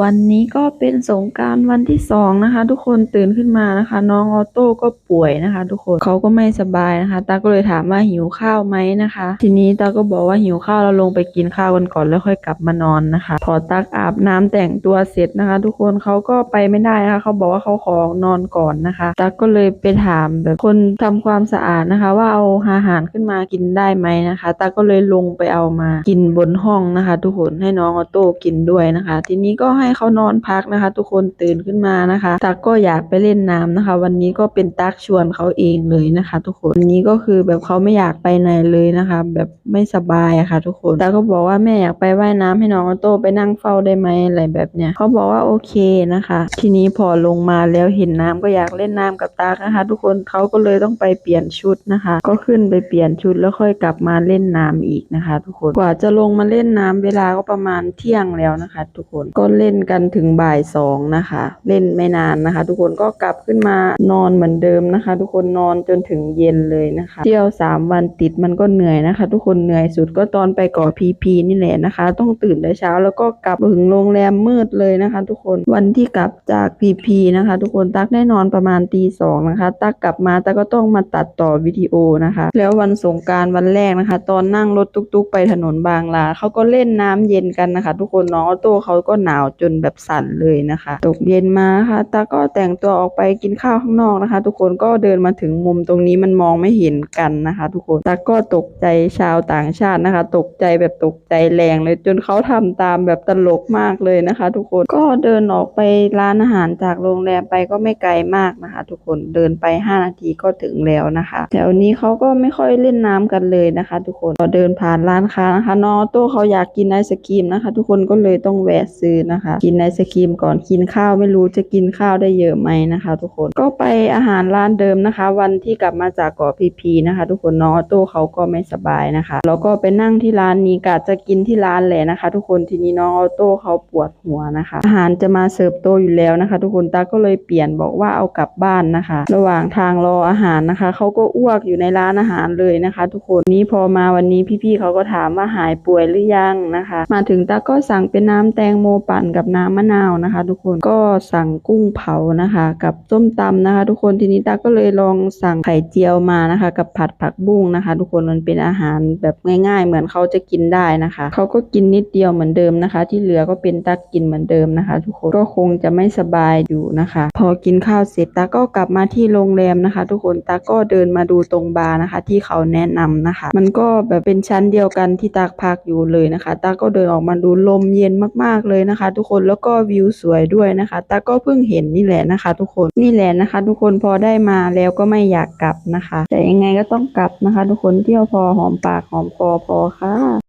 วันนี้ก็เป็นสงกานต์วันที่สองนะคะ ทุกคนตื่นขึ้นมานะคะ น้องออโต้ก็ป่วยนะคะ ทุกคนเขาก็ไม่สบายนะคะ ตาก็เลยถามว่าหิวข้าวไหมนะคะ ทีนี้ตาก็บอกว่าหิวข้าวเราลงไปกินข้าวกันก่อนแล้วค่อยกลับมานอนนะคะ พอตักอาบน้ำแต่งตัวเสร็จนะคะ ทุกคนเขาก็ไปไม่ได้นะคะเขาบอกว่าเขาขอนอนก่อนนะคะตักก็เลยไปถามแบบคนทำความสะอาดนะคะ ว่าเอาอาหารขึ้นมากินได้ไหมนะคะตาก็เลยลงไปเอามากินบนห้องนะคะ ทุกคนให้น้องออโต้กินด้วยนะคะ ทีนี้ก็ใให้เขานอนพักนะคะ ทุกคนตื่นขึ้นมานะคะ ตักก็อยากไปเล่นน้ำนะคะ วันนี้ก็เป็นตักชวนเขาเองเลยนะคะ ทุกคนวันนี้ก็คือแบบเขาไม่อยากไปไหนเลยนะคะ แบบไม่สบายอะค่ะ ทุกคนตักก็บอกว่าแม่อยากไปว่ายน้ำให้น้องออโต้ไปนั่งเฝ้าได้ไหมอะไรแบบเนี้ยเขาบอกว่าโอเคนะคะ ทีนี้พอลงมาแล้วเห็นน้ำก็อยากเล่นน้ำกับตักนะคะ ทุกคนเขาก็เลยต้องไปเปลี่ยนชุดนะคะ ก็ขึ้นไปเปลี่ยนชุดแล้วค่อยกลับมาเล่นน้ำอีกนะคะ ทุกคนกว่าจะลงมาเล่นน้ำเวลาก็ประมาณเที่ยงแล้วนะคะ ทุกคนก็เล่นกันถึงบ่ายสองนะคะ เล่นไม่นานนะคะ ทุกคนก็กลับขึ้นมานอนเหมือนเดิมนะคะ ทุกคนนอนจนถึงเย็นเลยนะคะเที่ยวสามวันติดมันก็เหนื่อยนะคะ ทุกคนเหนื่อยสุดก็ตอนไปเกาะพีพีนี่แหละนะคะ ต้องตื่นแต่เช้าแล้วก็กลับถึงโรงแรมมืดเลยนะคะ ทุกคนวันที่กลับจากพีพีนะคะ ทุกคนตักได้นอนประมาณตีสองนะคะ ตักกลับมาตักก็ต้องมาตัดต่อวิดีโอนะคะ แล้ววันสงกรารวันแรกนะคะ ตอนนั่งรถตุ๊กๆ ไปถนนบางลาเขาก็เล่นน้ำเย็นกันนะคะ ทุกคนน้องออโต้เขาก็หนาวจนแบบสั่นเลยนะคะ ตกเย็นมานะคะตาก็แต่งตัวออกไปกินข้าวข้างนอกนะคะ ทุกคนก็เดินมาถึงมุมตรงนี้มันมองไม่เห็นกันนะคะ ทุกคนตาก็ตกใจชาวต่างชาตินะคะ ตกใจแบบตกใจแรงเลย จนเขาทำตามแบบตลกมากเลยนะคะ ทุกคนก็เดินออกไปร้านอาหารจากโรงแรมไปก็ไม่ไกลมากนะคะ ทุกคนเดินไป 5 นาทีก็ถึงแล้วนะคะ แถวนี้เขาก็ไม่ค่อยเล่นน้ำกันเลยนะคะ ทุกคนพอเดินผ่านร้านค้านะคะน้องโต้เขาอยากกินไอศกรีมนะคะ ทุกคนก็เลยต้องแวะซื้อนะคะกินไอศกรีมก่อนกินข้าวไม่รู้จะกินข้าวได้เยอะไหมนะคะ ทุกคนก็ไปอาหารร้านเดิมนะคะ วันที่กลับมาจากเกาะพีพีนะคะ ทุกคนน้องออโต้เขาก็ไม่สบายนะคะแล้วก็ไปนั่งที่ร้านนี้กะจะกินที่ร้านแหละนะคะ ทุกคนทีนี้น้องออโต้เขาปวดหัวนะคะ อาหารจะมาเสิร์ฟโตอยู่แล้วนะคะ ทุกคนตาก็เลยเปลี่ยนบอกว่าเอากลับบ้านนะคะ ระหว่างทางรออาหารนะคะเขาก็อ้วกอยู่ในร้านอาหารเลยนะคะ ทุกคนนี้พอมาวันนี้พี่ๆเขาก็ถามว่าหายป่วยหรือยังนะคะ มาถึงตาก็สั่งเป็นน้ำแตงโมปั่นกับับน้ำมะนาวนะคะ ทุกคนก็สั่งกุ้งเผานะคะ กับส้มตำนะคะ ทุกคนทีนี้ตาก็เลยลองสั่งไข่เจียวมานะคะ กับผัดผักบุ้งนะคะ ทุกคนมันเป็นอาหารแบบง่าย ๆ เหมือนเขาจะกินได้นะคะเขาก็กินนิดเดียวเหมือนเดิมนะคะ ที่เหลือก็เป็นตักกินเหมือนเดิมนะคะ ทุกคนก็คงจะไม่สบายอยู่นะคะ พอกินข้าวเสร็จตาก็กลับมาที่โรงแรมนะคะ ทุกคนตาก็เดินมาดูตรงบาร์นะคะ ที่เขาแนะนำนะคะ มันก็แบบเป็นชั้นเดียวกันที่ตาพักอยู่เลยนะคะตาก็เดินออกมาดูลมเย็นมากๆเลยนะคะทุทุกคนแล้วก็วิวสวยด้วยนะคะตาก็เพิ่งเห็นนี่แหละนะคะ ทุกคนนี่แหละนะคะ ทุกคนพอได้มาแล้วก็ไม่อยากกลับนะคะ แต่ยังไงก็ต้องกลับนะคะ ทุกคนเที่ยวพอหอมปากหอมคอพอค่ะ